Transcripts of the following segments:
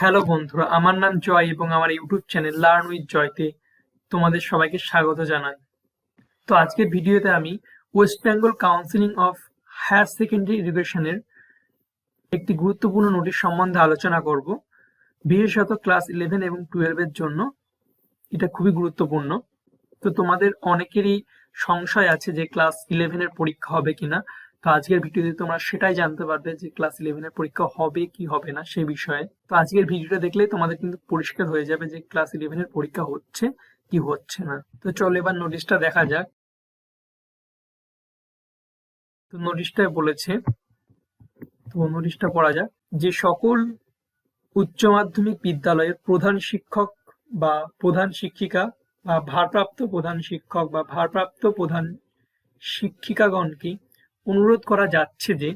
Hello বন্ধুরা, আমার নাম জয় এবং আমার ইউটিউব চ্যানেল লার্ন উইথ জয়তে তোমাদের সবাইকে স্বাগত জানাই। তো আজকের ভিডিওতে আমি West Bengal counselling of higher secondary এডুকেশনের একটি গুরুত্বপূর্ণ নোটিশ সম্বন্ধে আলোচনা করব। বিশেষত ক্লাস ইলেভেন এবং টুয়েলভের জন্য, এটা খুবই গুরুত্বপূর্ণ। তো তোমাদের অনেকেরই সংশয় আছে যে ক্লাস ইলেভেনের পরীক্ষা হবে কিনা। তো আজকের ভিডিওতে তোমরা সেটাই জানতে পারবে যে ক্লাস ইলেভেনের পরীক্ষা হবে কি হবে না সেই বিষয়ে। তো আজকের ভিডিওটা দেখলে তোমাদের কিন্তু পরিষ্কার হয়ে যাবে যে ক্লাস ইলেভেনের পরীক্ষা হচ্ছে কি হচ্ছে না। তো চলো এবার নোটিশটা দেখা যাক। তো নোটিশটায় বলেছে, তো নোটিশটা পড়া যাক। যে সকল উচ্চ মাধ্যমিক বিদ্যালয়ের প্রধান শিক্ষক বা প্রধান শিক্ষিকা বা ভারপ্রাপ্ত প্রধান শিক্ষক বা ভারপ্রাপ্ত প্রধান শিক্ষিকাগণকে অনুরোধ করা যাচ্ছে যে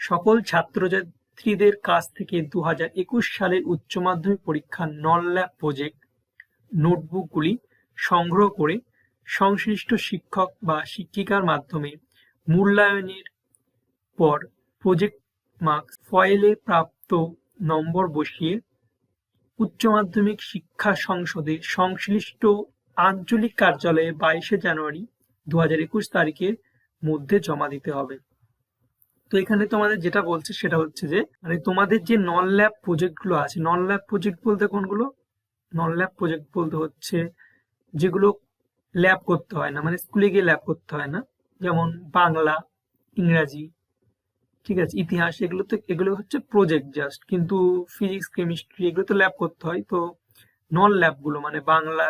সকল ছাত্রছাত্রীদের কাছ থেকে দু হাজার একুশ সালের উচ্চ মাধ্যমিক পরীক্ষার নন ল্যাব প্রজেক্ট নোটবুকগুলি সংগ্রহ করে সংশ্লিষ্ট শিক্ষক বা শিক্ষিকার মাধ্যমে মূল্যায়নের পর প্রজেক্ট মার্কস ফয়েলে প্রাপ্ত নম্বর বসিয়ে উচ্চ মাধ্যমিক শিক্ষা সংসদে সংশ্লিষ্ট আঞ্চলিক কার্যালয়ে বাইশে জানুয়ারি দু হাজার একুশ তারিখের মধ্যে জমা দিতে হবে। তো এখানে তোমাদের যেটা বলছে সেটা হচ্ছে যে মানে তোমাদের যে নন ল্যাব প্রজেক্টগুলো আছে নন ল্যাব প্রজেক্ট বলতে কোনগুলো? নন ল্যাব প্রজেক্ট বলতে হচ্ছে যেগুলো ল্যাব করতে হয় না মানে স্কুলে গিয়ে ল্যাব করতে হয় না। যেমন বাংলা, ইংরাজি, ঠিক আছে, ইতিহাস, এগুলো তো, এগুলো হচ্ছে প্রজেক্ট জাস্ট কিন্তু ফিজিক্স কেমিস্ট্রি এগুলো তো ল্যাব করতে হয়। তো নন ল্যাবগুলো মানে বাংলা,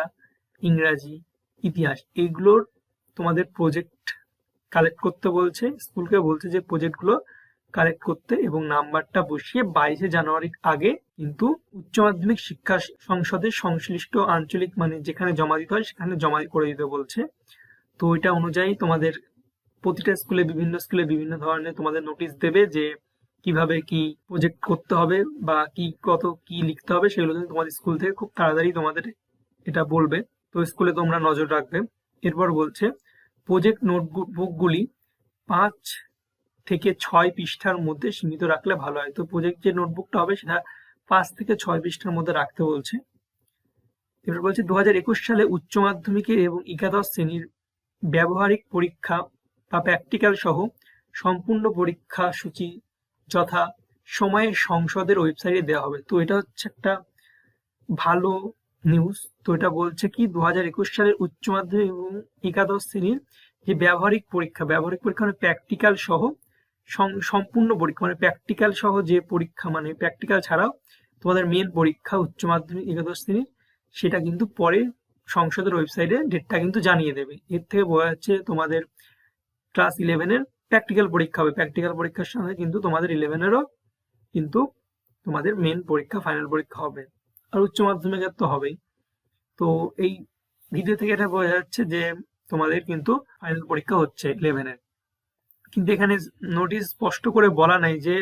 ইংরাজি, ইতিহাস এইগুলোর তোমাদের প্রজেক্ট কালেক্ট করতে বলছে স্কুলকে বলছে যে প্রজেক্টগুলো কালেক্ট করতে এবং নাম্বারটা বসিয়ে বাইশে জানুয়ারির আগে কিন্তু উচ্চ মাধ্যমিক শিক্ষা সংসদের সংশ্লিষ্ট আঞ্চলিক মানে যেখানে জমা দিতে হয় সেখানে জমা করে দিতে বলছে। তো এটা অনুযায়ী তোমাদের প্রতিটা স্কুলে বিভিন্ন স্কুলে বিভিন্ন ধরনের তোমাদের নোটিশ দেবে যে কীভাবে কি প্রজেক্ট করতে হবে বা কি কত কি লিখতে হবে সেগুলো কিন্তু তোমাদের স্কুল থেকে খুব তাড়াতাড়ি তোমাদের এটা বলবে। তো স্কুলে তোমরা নজর রাখবে। এরপর বলছে প্রজেক্ট নোটবুকগুলি পাঁচ থেকে ছয় পৃষ্ঠার মধ্যে সীমিত রাখলে ভালো হয়। তো প্রজেক্ট যে নোটবুকটা হবে, সেটা পাঁচ থেকে ছয় পৃষ্ঠার মধ্যে রাখতে বলছে। এবার বলছে দু হাজার একুশ সালে উচ্চ মাধ্যমিকের এবং একাদশ শ্রেণির ব্যবহারিক পরীক্ষা বা প্র্যাকটিক্যাল সহ সম্পূর্ণ পরীক্ষা সূচি যথা সময়ে সংসদের ওয়েবসাইটে দেওয়া হবে। তো এটা হচ্ছে একটা ভালো নিউজ তো এটা বলছে কি দু হাজার একুশ সালের উচ্চ মাধ্যমিক এবং একাদশ শ্রেণির যে ব্যবহারিক পরীক্ষা ব্যবহারিক পরীক্ষা মানে প্র্যাকটিক্যাল সহ সম্পূর্ণ পরীক্ষা মানে প্র্যাকটিক্যাল সহ যে পরীক্ষা মানে প্র্যাকটিক্যাল ছাড়াও তোমাদের মেন পরীক্ষা উচ্চ মাধ্যমিক, একাদশ শ্রেণির, সেটা কিন্তু পরে সংসদের ওয়েবসাইটে ডেটটা কিন্তু জানিয়ে দেবে। এর থেকে বোঝা যাচ্ছে তোমাদের ক্লাস ইলেভেনের প্র্যাকটিক্যাল পরীক্ষা হবে। প্র্যাকটিক্যাল পরীক্ষার সঙ্গে কিন্তু তোমাদের ইলেভেনেরও কিন্তু তোমাদের মেন পরীক্ষা ফাইনাল পরীক্ষা হবে। আর উচ্চ মাধ্যমিকের তো হবেই। তো এই ভিডিও থেকে এটা বোঝা যাচ্ছে যে তোমাদের কিন্তু ফাইনাল পরীক্ষা হচ্ছে ইলেভেনের কিন্তু এখানে নোটিশ স্পষ্ট করে বলা নাই যে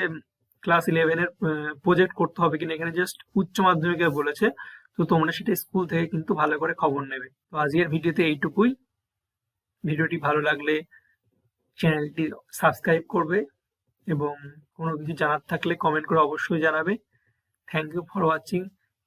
ক্লাস ইলেভেনের প্রজেক্ট করতে হবে কিনা। এখানে জাস্ট উচ্চ মাধ্যমিকের বলেছে। তো তোমরা সেটা স্কুল থেকে কিন্তু ভালো করে খবর নেবে। তো আজকের ভিডিওতে এইটুকুই। ভিডিওটি ভালো লাগলে চ্যানেলটি সাবস্ক্রাইব করবে এবং কোনো কিছু জানার থাকলে কমেন্ট করে অবশ্যই জানাবে। Thank you for watching